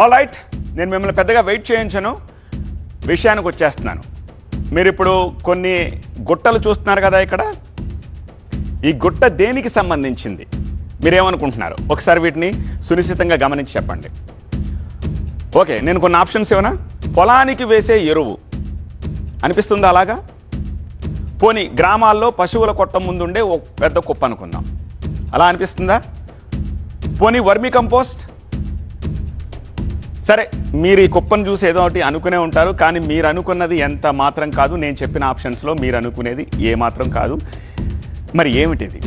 All right నేను మిమ్మల్ని పెద్దగా వెయిట్ చేయించను. విషయానికి వచ్చేస్తున్నాను. మీరు ఇప్పుడు కొన్ని గుట్టలు చూస్తున్నారు కదా ఇక్కడ? ఈ గుట్ట దేనికి సంబంధించింది? మీరేమనుకుంటున్నారు? ఒకసారి వీటిని సునిశ్చితంగా గమనించి చెప్పండి. ఓకే నేను కొన్ని ఆప్షన్స్ ఇవ్వనా? పొలానికి వేసే ఎరువు. అనిపిస్తుందా అలాగా? పోనీ గ్రామాల్లో పశువుల కొట్ట ముందుండే ఒక పెద్ద కుప్ప అనుకుందాం. అలా అనిపిస్తుందా? పోనీ వర్మి కంపోస్ట్ సరే మీరు ఈ కుప్పను చూసి ఏదో ఒకటి అనుకునే ఉంటారు కానీ మీరు అనుకున్నది ఎంత మాత్రం కాదు. నేను చెప్పిన ఆప్షన్స్లో మీరు అనుకునేది ఏ మాత్రం కాదు. మరి ఏమిటిది?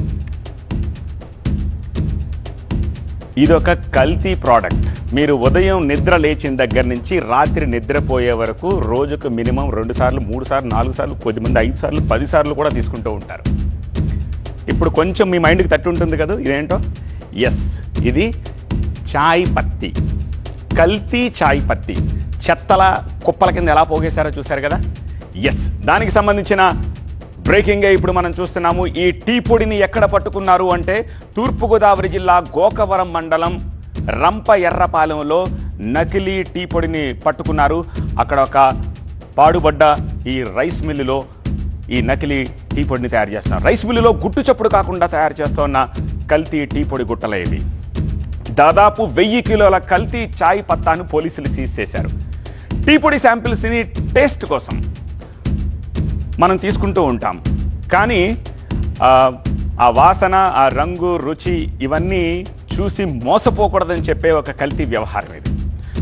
ఇదొక కల్తీ ప్రోడక్ట్ మీరు ఉదయం నిద్ర లేచిన దగ్గర నుంచి రాత్రి నిద్రపోయే వరకు రోజుకు మినిమం రెండు సార్లు మూడు సార్లు నాలుగు సార్లు కొద్దిమంది ఐదు సార్లు పది సార్లు కూడా తీసుకుంటూ ఉంటారు. ఇప్పుడు కొంచెం మీ మైండ్కి తట్టు ఉంటుంది కదా ఇదేంటో? ఎస్ ఇది చాయ్ పత్తి. కల్తీ చాయ్ పత్తి. చెత్తల కుప్పల కింద ఎలా పోగేశారో చూశారు కదా? ఎస్ దానికి సంబంధించిన బ్రేకింగే ఇప్పుడు మనం చూస్తున్నాము. ఈ టీ పొడిని ఎక్కడ పట్టుకున్నారు అంటే తూర్పుగోదావరి జిల్లా గోకవరం మండలం రంప ఎర్రపాలెంలో నకిలీ టీ పొడిని పట్టుకున్నారు. అక్కడ ఒక పాడుబడ్డ ఈ రైస్ మిల్లులో ఈ నకిలీ టీ పొడిని తయారు చేస్తున్నారు. రైస్ మిల్లులో గుట్టు చప్పుడు కాకుండా తయారు చేస్తున్న కల్తీ టీ పొడి గుట్టలే ఇవి దాదాపు వెయ్యి కిలోల కల్తీ చాయ్ పత్తాను పోలీసులు సీజ్ చేశారు. టీ పొడి శాంపిల్స్ని టేస్ట్ కోసం మనం తీసుకుంటూ ఉంటాం. కానీ ఆ, వాసన ఆ రంగు రుచి ఇవన్నీ చూసి మోసపోకూడదని చెప్పే ఒక కల్తీ వ్యవహారం ఇది.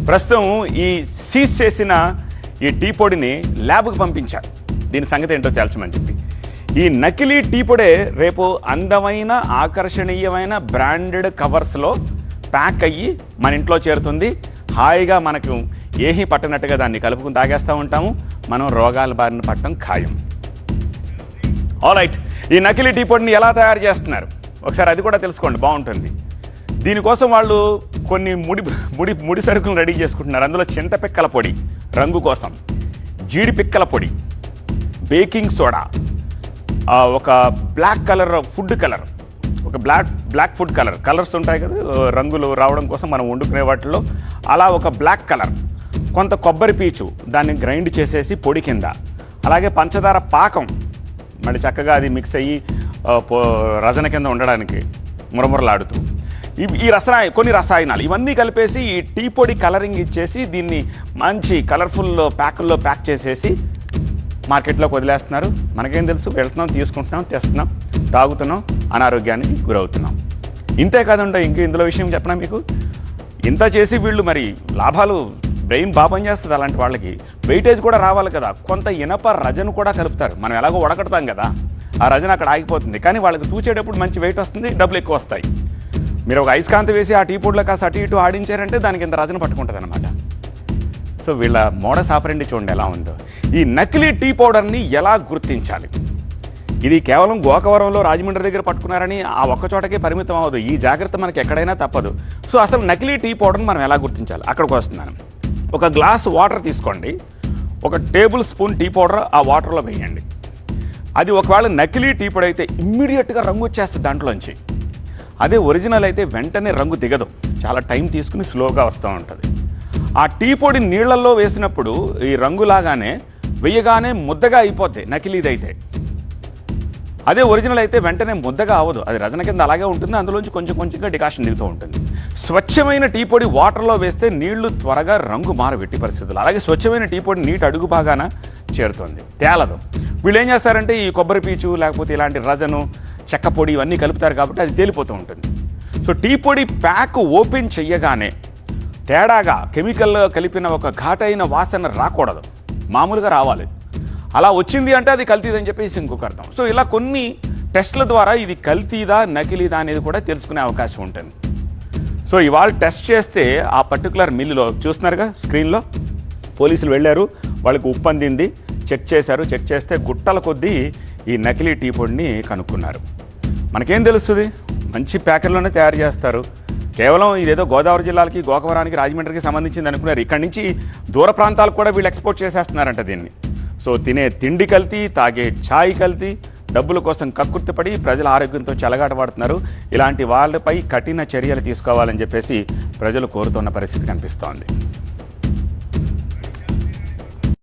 ప్రస్తుతం ఈ సీజ్ చేసిన ఈ టీ పొడిని ల్యాబ్కు పంపించారు. దీని సంగతి ఏంటో తేల్చమని చెప్పి. ఈ నకిలీ టీ పొడే రేపు అందమైన ఆకర్షణీయమైన బ్రాండెడ్ కవర్స్లో ప్యాక్ అయ్యి మన ఇంట్లో చేరుతుంది. హాయిగా మనకు ఏహి పట్టనట్టుగా దాన్ని కలుపుకుని తాగేస్తూ ఉంటాము. మనం రోగాల బారిన పట్టడం ఖాయం. రైట్ ఈ నకిలీ టీ పొడిని ఎలా తయారు చేస్తున్నారు? ఒకసారి అది కూడా తెలుసుకోండి. బాగుంటుంది. దీనికోసం వాళ్ళు కొన్ని ముడి ముడి ముడి సరుకులు రెడీ చేసుకుంటున్నారు. అందులో చింతపిక్కల పొడి రంగు కోసం. జీడి పిక్కల పొడి బేకింగ్ సోడా ఒక బ్లాక్ కలర్ ఫుడ్ కలర్. ఒక black black food colour. Colours ఉంటాయి కదా రంగులు రావడం కోసం మనం వండుకునే వాటిలో అలా ఒక బ్లాక్ కలర్. కొంత కొబ్బరి పీచు దాన్ని గ్రైండ్ చేసేసి పొడి కింద. అలాగే పంచదార పాకం. మళ్ళీ చక్కగా అది మిక్స్ అయ్యి పో- రజన కింద ఉండడానికి మురమురలాడుతూ. ఈ ఈ రసాయ కొన్ని రసాయనాలు. ఇవన్నీ కలిపేసి ఈ టీ పొడి కలరింగ్ ఇచ్చేసి దీన్ని మంచి కలర్ఫుల్ ప్యాకుల్లో ప్యాక్ చేసేసి మార్కెట్లోకి వదిలేస్తున్నారు. మనకేం తెలుసు? వెళ్తున్నాం తీసుకుంటున్నాం తెస్తున్నాం. తాగుతున్నాం అనారోగ్యానికి గురవుతున్నాం. ఇంతే కాదండి ఇంక ఇందులో విషయం చెప్పనా మీకు? ఇంత చేసి వీళ్ళు మరి లాభాలు బ్రెయిన్ బాపం చేస్తుంది అలాంటి వాళ్ళకి. వెయిటేజ్ కూడా రావాలి కదా. కొంత ఇనప రజను కూడా కలుపుతారు. మనం ఎలాగో ఉడకడతాం కదా. ఆ రజన అక్కడ ఆగిపోతుంది. కానీ వాళ్ళకి తూచేటప్పుడు మంచి వెయిట్ వస్తుంది డబ్బులు ఎక్కువ వస్తాయి. మీరు ఒక అయస్కాంత వేసి ఆ టీ పొడిలో కాస్త అటు ఇటు ఆడించారంటే దానికి ఇంత రజన పట్టుకుంటుంది అనమాట సో వీళ్ళ మోడస్ ఆపరెండి చూడండి ఎలా ఉందో. ఈ నకిలీ టీ పౌడర్ని ఎలా గుర్తించాలి? ఇది కేవలం గోకవరంలో రాజమండ్రి దగ్గర పట్టుకున్నారని ఆ ఒక్క చోటకే పరిమితం అవ్వదు. ఈ జాగ్రత్త మనకి ఎక్కడైనా తప్పదు. సో అసలు నకిలీ టీ పౌడర్ని మనం ఎలా గుర్తించాలి? అక్కడికి వస్తున్నాను. ఒక గ్లాస్ వాటర్ తీసుకోండి. ఒక టేబుల్ స్పూన్ టీ పౌడర్ ఆ వాటర్లో వేయండి. అది ఒకవేళ నకిలీ టీ పొడి అయితే ఇమ్మీడియట్గా రంగు వచ్చేస్తుంది దాంట్లోంచి. అదే ఒరిజినల్ అయితే వెంటనే రంగు దిగదు. చాలా టైం తీసుకుని స్లోగా వస్తూ ఉంటుంది. ఆ టీ పొడి నీళ్ళల్లో వేసినప్పుడు ఈ రంగులాగానే వేయగానే ముద్దగా అయిపోద్ది నకిలీదైతే. అదే ఒరిజినల్ అయితే వెంటనే ముద్దగా అవ్వదు. అది రజన కింద అలాగే ఉంటుంది. అందులోంచి కొంచెం కొంచెంగా డికాషన్ దిగుతూ ఉంటుంది. స్వచ్ఛమైన టీ పొడి వాటర్లో వేస్తే నీళ్ళు త్వరగా రంగు మారబెట్టి పరిస్థితులు. అలాగే స్వచ్ఛమైన టీ పొడి నీటి అడుగు బాగాన చేరుతుంది. తేలదు. వీళ్ళు ఏం చేస్తారంటే ఈ కొబ్బరి పీచు లేకపోతే ఇలాంటి రజను చెక్క పొడి ఇవన్నీ కలుపుతారు కాబట్టి అది తేలిపోతూ ఉంటుంది. సో టీ పొడి ప్యాక్ ఓపెన్ చెయ్యగానే తేడాగా కెమికల్ కలిపిన ఒక ఘాటైన వాసన రాకూడదు. మామూలుగా రావాలి. అలా వచ్చింది అంటే అది కల్తీదని చెప్పేసి ఇంకొక అర్థం. సో ఇలా కొన్ని టెస్ట్ల ద్వారా ఇది కల్తీదా నకిలీదా అనేది కూడా తెలుసుకునే అవకాశం ఉంటుంది. సో ఇవాళ టెస్ట్ చేస్తే ఆ పర్టికులర్ మిల్లులో చూస్తున్నారుగా స్క్రీన్లో? పోలీసులు వెళ్ళారు వాళ్ళకి ఉప్పు అందింది చెక్ చేశారు చెక్ చేస్తే గుట్టల కొద్దీ ఈ నకిలీ టీ పొడిని కనుక్కున్నారు. మనకేం తెలుస్తుంది? మంచి ప్యాకెట్లోనే తయారు చేస్తారు. కేవలం ఇదేదో గోదావరి జిల్లాలకి గోకవరానికి రాజమండ్రికి సంబంధించింది అనుకున్నారు. ఇక్కడి నుంచి దూర ప్రాంతాలకు కూడా వీళ్ళు ఎక్స్పోర్ట్ చేసేస్తున్నారంట దీన్ని. సో తినే తిండి కల్తీ తాగే ఛాయ్ కల్తీ డబ్బుల కోసం కక్కుర్తిపడి ప్రజల ఆరోగ్యంతో చెలగాటవాడుతున్నారు ఇలాంటి వాళ్ళపై కఠిన చర్యలు తీసుకోవాలని చెప్పేసి ప్రజలు కోరుతున్న పరిస్థితి కనిపిస్తోంది.